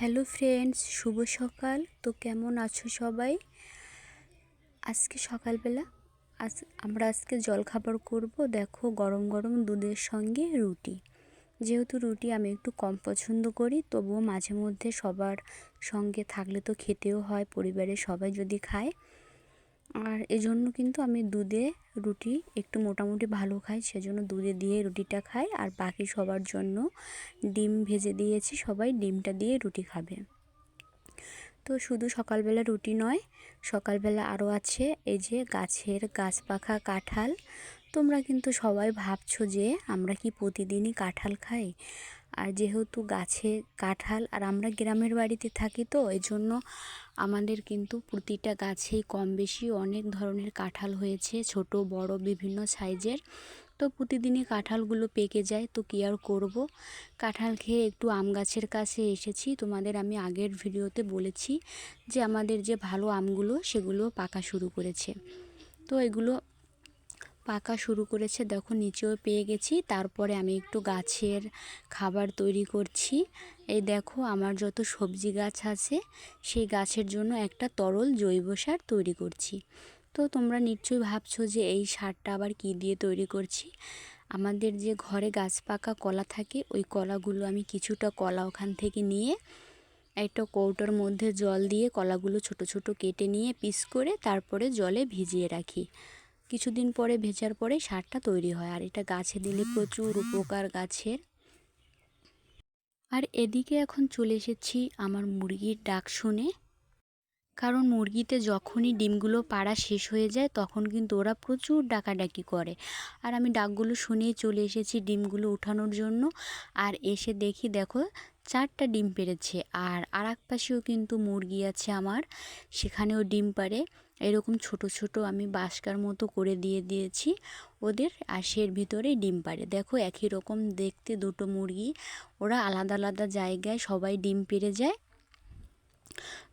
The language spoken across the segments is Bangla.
হ্যালো ফ্রেন্ডস, শুভ সকাল। তো কেমন আছো সবাই? আজকে সকালবেলা আজ আমরা আজকে জলখাবার করব। দেখো, গরম গরম দুধের সঙ্গে রুটি। যেহেতু রুটি আমি একটু কম পছন্দ করি, তবুও মাঝে মধ্যে সবার সঙ্গে থাকলে তো খেতেও হয়, পরিবারের সবাই যদি খায়। আর এজন্য কিন্তু আমি দুধে রুটি একটু মোটামুটি ভালো খাই, সেজন্য দুধে দিয়ে রুটিটা খাই। আর বাকি সবার জন্য ডিম ভেজে দিয়েছি, সবাই ডিমটা দিয়ে রুটি খাবে। তো শুধু সকালবেলা রুটি নয়, সকালবেলা আরও আছে এই যে গাছের গাছ পাখা কাঁঠাল। তোমরা কিন্তু সবাই ভাবছ যে আমরা কি প্রতিদিনই কাঁঠাল খাই? আর যেহেতু গাছে কাঁঠাল আর আমরা গ্রামের বাড়িতে থাকি তো এই জন্য আমাদের কিন্তু প্রতিটা গাছেই কম বেশি অনেক ধরনের কাঁঠাল হয়েছে, ছোট, বড়, বিভিন্ন সাইজের। তো প্রতিদিনই কাঁঠালগুলো পেকে যায়, তো কী আর করব? কাঁঠাল খেয়ে একটু আম গাছের কাছে এসেছি। তোমাদের আমি আগের ভিডিওতে বলেছি যে আমাদের যে ভালো আমগুলো, সেগুলো পাকা শুরু করেছে। তো এগুলো পাকা শুরু করেছে, দেখো নিচেও পেয়ে গেছি। তারপরে আমি একটু গাছের খাবার তৈরি করছি। এই দেখো আমার যত সবজি গাছ আছে, সেই গাছের জন্য একটা তরল জৈব সার তৈরি করছি। তো তোমরা নিশ্চয়ই ভাবছ যে এই সারটা আবার কি দিয়ে তৈরি করছি? আমাদের যে ঘরে গাছ পাকা কলা থাকে, ওই কলাগুলো আমি কিছুটা কলা ওখান থেকে নিয়ে, একটা কৌটোর মধ্যে জল দিয়ে কলাগুলো ছোট ছোট কেটে নিয়ে পিস করে তারপরে জলে ভিজিয়ে রাখি। কিছুদিন পরে ভেজার পরে সারটা তৈরি হয়, আর এটা গাছে দিলে প্রচুর উপকার গাছের। আর এদিকে এখন চলে এসেছি আমার মুরগির ডাক শুনে। কারণ মুরগিতে যখনই ডিমগুলো পাড়া শেষ হয়ে যায়, তখন কিন্তু ওরা প্রচুর ডাকাডাকি করে। আর আমি ডাকগুলো শুনেই চলে এসেছি ডিমগুলো উঠানোর জন্য। আর এসে দেখি, দেখো চারটা ডিম পেড়েছে আর আর এক পাশেও কিন্তু মুরগি আছে আমার, সেখানেও ডিম পারে এরকম ছোট ছোট আমি বাসকার মতো করে দিয়ে দিয়েছি ওদের আর সের ভিতরে ডিম পারে দেখো একই রকম দেখতে দুটো মুরগি, ওরা আলাদা আলাদা জায়গায় সবাই ডিম পেড়ে যায়।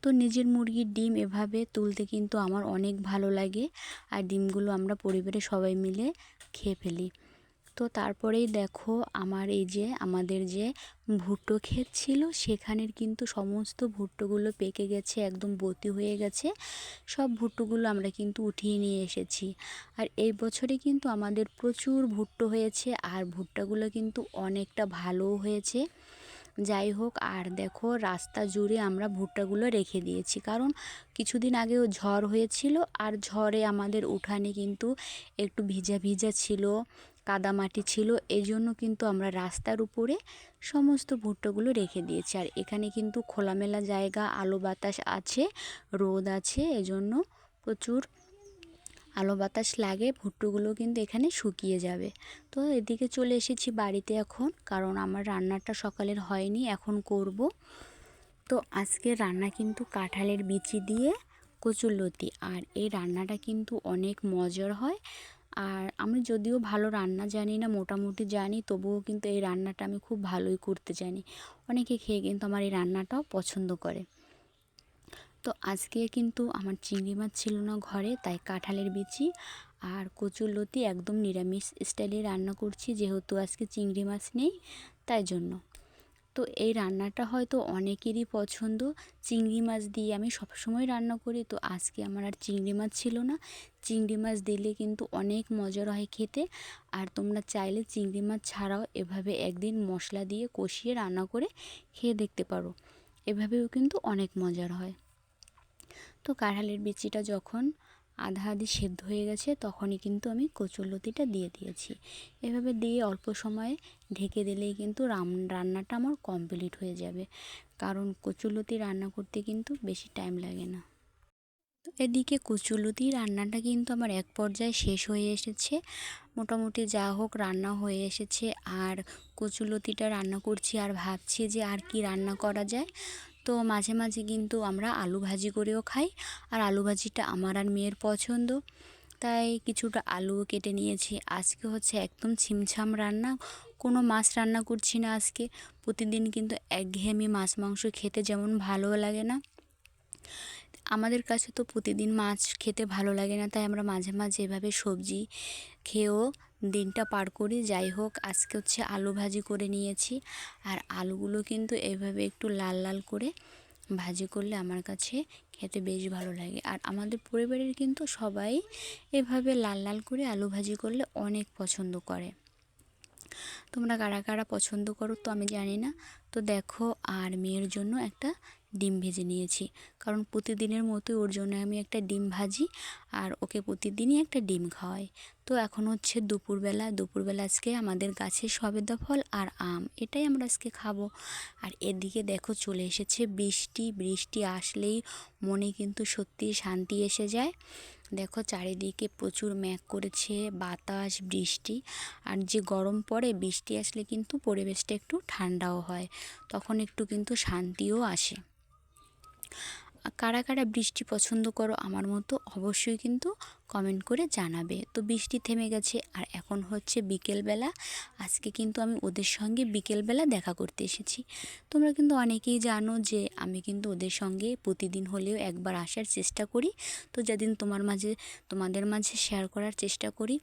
তো নিজের মুরগির ডিম এভাবে তুলতে কিন্তু আমার অনেক ভালো লাগে আর ডিমগুলো আমরা পরিবারে সবাই মিলে খেয়ে ফেলি। তো তারপরেই দেখো আমার এই যে, আমাদের যে ভুট্টো ক্ষেত ছিল, সেখানের কিন্তু সমস্ত ভুট্টোগুলো পেকে গেছে, একদম বতি হয়ে গেছে। সব ভুট্টোগুলো আমরা কিন্তু উঠিয়ে নিয়ে এসেছি। আর এই বছরে কিন্তু আমাদের প্রচুর ভুট্টো হয়েছে, আর ভুট্টাগুলো কিন্তু অনেকটা ভালোও হয়েছে। যাই হোক, আর দেখো রাস্তা জুড়ে আমরা ভুট্টাগুলো রেখে দিয়েছি। কারণ কিছুদিন আগেও ঝড় হয়েছিল, আর ঝড়ে আমাদের উঠানে কিন্তু একটু ভিজা ভিজা ছিল। কাদামাটি ছিল এই জন্য কিন্তু আমরা রাস্তার উপরে সমস্ত ভুট্টাগুলো রেখে দিয়েছি। আর এখানে কিন্তু খোলামেলা জায়গা, আলো বাতাস আছে, রোদ আছে, এজন্য প্রচুর আলো বাতাস লাগে, ভুট্টোগুলো কিন্তু এখানে শুকিয়ে যাবে। তো এদিকে চলে এসেছি বাড়িতে এখন, কারণ আমার রান্নাটা সকালের হয়নি, এখন করব। তো আজকে রান্না কিন্তু কাঁঠালের বিচি দিয়ে কচুরলতি, আর এই রান্নাটা কিন্তু অনেক মজার হয়। আর আমি যদিও ভালো রান্না জানি না, মোটামুটি জানি, তবুও কিন্তু এই রান্নাটা আমি খুব ভালোই করতে জানি। অনেকে খেয়ে কিন্তু আমার এই রান্নাটাও পছন্দ করে। তো আজকে কিন্তু আমার চিংড়ি মাছ ছিল না ঘরে, তাই কাঁঠালের বিচি আর কচুর লতি একদম নিরামিষ স্টাইলে রান্না করছি, যেহেতু আজকে চিংড়ি মাছ নেই, তাই জন্য। তো এই রান্নাটা হয়তো অনেকেরই পছন্দ। চিংড়ি মাছ দিয়ে আমি সবসময় রান্না করি। তো আজকে আমার আর চিংড়ি মাছ ছিল না। চিংড়ি মাছ দিলে কিন্তু অনেক মজার হয় খেতে। আর তোমরা চাইলে চিংড়ি মাছ ছাড়াও এভাবে একদিন মশলা দিয়ে কষিয়ে রান্না করে খেয়ে দেখতে পারো। এভাবেও কিন্তু অনেক মজার হয়। তো কাঁঠালের বিচিটা যখন আধা আধি সেদ্ধ হয়ে গেছে, তখনই কিন্তু আমি কচুরলতিটা দিয়ে দিয়েছি। এভাবে দিয়ে অল্প সময়ে ঢেকে দিলেই কিন্তু রান্নাটা আমার কমপ্লিট হয়ে যাবে। কারণ কচুরলতি রান্না করতে কিন্তু বেশি টাইম লাগে না। এদিকে কচুলতি রান্নাটা কিন্তু আমার এক পর্যায়ে শেষ হয়ে এসেছে। মোটামুটি যা হোক রান্না হয়ে এসেছে। আর কচুলতিটা রান্না করছি আর ভাবছি যে আর কি রান্না করা যায়। তো মাঝে মাঝে কিন্তু আমরা আলু ভাজি করেও খাই। আর আলু ভাজিটা আমার আর মেয়ের পছন্দ। তাই কিছুটা আলুও কেটে নিয়েছি। আজকে হচ্ছে একদম ছিমছাম রান্না। কোনো মাছ রান্না করছি না আজকে। প্রতিদিন কিন্তু একঘেয়েমি মাছ, মাংস খেতে যেমন ভালো লাগে না। আমাদের কাছে তো প্রতিদিন মাছ খেতে ভালো লাগে না। তাই আমরা মাঝে মাঝে এভাবে সবজি খেয়েও দিনটা পার করি। যাই হোক, আজকে হচ্ছে আলু ভাজি করে নিয়েছি। আর আলুগুলো কিন্তু এইভাবে একটু লাল লাল করে ভাজি করলে আমার কাছে খেতে বেশ ভালো লাগে। আর আমাদের পরিবারের কিন্তু সবাই এভাবে লাল লাল করে আলু ভাজি করলে অনেক পছন্দ করে। তোমরা কারা কারা পছন্দ করো তো আমি জানি না। তো দেখো, আর মেয়ের জন্য একটা ডিম ভেজে নিয়েছি। কারণ প্রতিদিনের মতো ওর জন্য আমি একটা ডিম ভাজি আর ওকে প্রতিদিনই একটা ডিম খাওয়াই। তো এখন হচ্ছে দুপুরবেলা দুপুরবেলা আজকে আমাদের গাছে সবেদা ফল আর আম, এটাই আমরা আজকে খাব। আর এদিকে দেখো চলে এসেছে বৃষ্টি বৃষ্টি আসলেই মনে কিন্তু সত্যি শান্তি এসে যায়। দেখো চারিদিকে প্রচুর ম্যাক করেছে, বাতাস, বৃষ্টি আর যে গরম পড়ে বৃষ্টি আসলে কিন্তু পরিবেশটা একটু ঠান্ডাও হয়, তখন একটু কিন্তু শান্তিও আসে। কারা কারা বৃষ্টি পছন্দ করো আমার মতো অবশ্যই কিন্তু কমেন্ট করে জানাবে। তো বৃষ্টি থেমে গেছে আর এখন হচ্ছে বিকেলবেলা। আজকে কিন্তু আমি ওদের সঙ্গে বিকেলবেলা দেখা করতে এসেছি। তোমরা কিন্তু অনেকেই জানো যে আমি কিন্তু ওদের সঙ্গে প্রতিদিন হলেও একবার আসার চেষ্টা করি। তো যেদিন তোমার মাঝে, তোমাদের মাঝে শেয়ার করার চেষ্টা করি।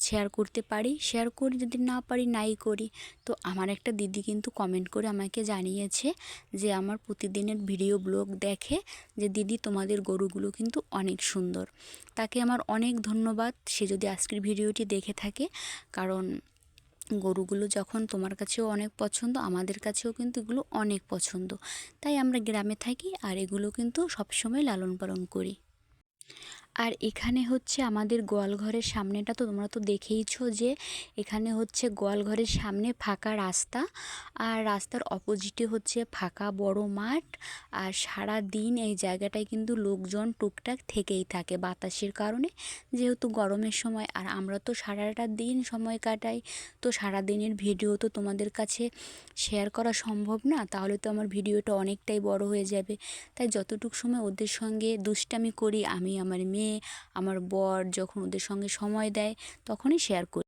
শেয়ার করতে পারি। শেয়ার করি যদি না পারি, নাই করি। তো আমার একটা দিদি কিন্তু কমেন্ট করে আমাকে জানিয়েছে যে, আমার প্রতিদিনের ভিডিও ব্লগ দেখে যে দিদি তোমাদের গরুগুলো কিন্তু অনেক সুন্দর। তাকে আমার অনেক ধন্যবাদ। সে যদি আজকের ভিডিওটি দেখে থাকে, কারণ গরুগুলো যখন তোমার কাছেও অনেক পছন্দ, আমাদের কাছেও কিন্তু এগুলো অনেক পছন্দ। তাই আমরা গ্রামে থাকি আর এগুলো কিন্তু সবসময় লালন পালন করি। আর এখানে হচ্ছে আমাদের গোয়ালঘরের সামনেটা তো তোমরা তো দেখেইছো যে এখানে হচ্ছে গোয়ালঘরের সামনে ফাঁকা রাস্তা আর রাস্তার অপোজিটে হচ্ছে ফাঁকা বড় মাঠ আর সারা দিন এই জায়গাটায় কিন্তু লোকজন টুকটাক থেকেই থাকে বাতাসের কারণে, যেহেতু গরমের সময়। আর আমরা তো সারাটা দিন সময় কাটাই, তো সারা দিনের ভিডিও তো তোমাদের কাছে শেয়ার করা সম্ভব না, তাহলে তো আমার ভিডিওটা অনেকটাই বড় হয়ে যাবে। তাই যতটুকু সময় ওদের সঙ্গে দুষ্টামি করি, আমি আমার মেয়ে আমার বর যখন ওদের সঙ্গে সময় দেয় তখনই শেয়ার করি।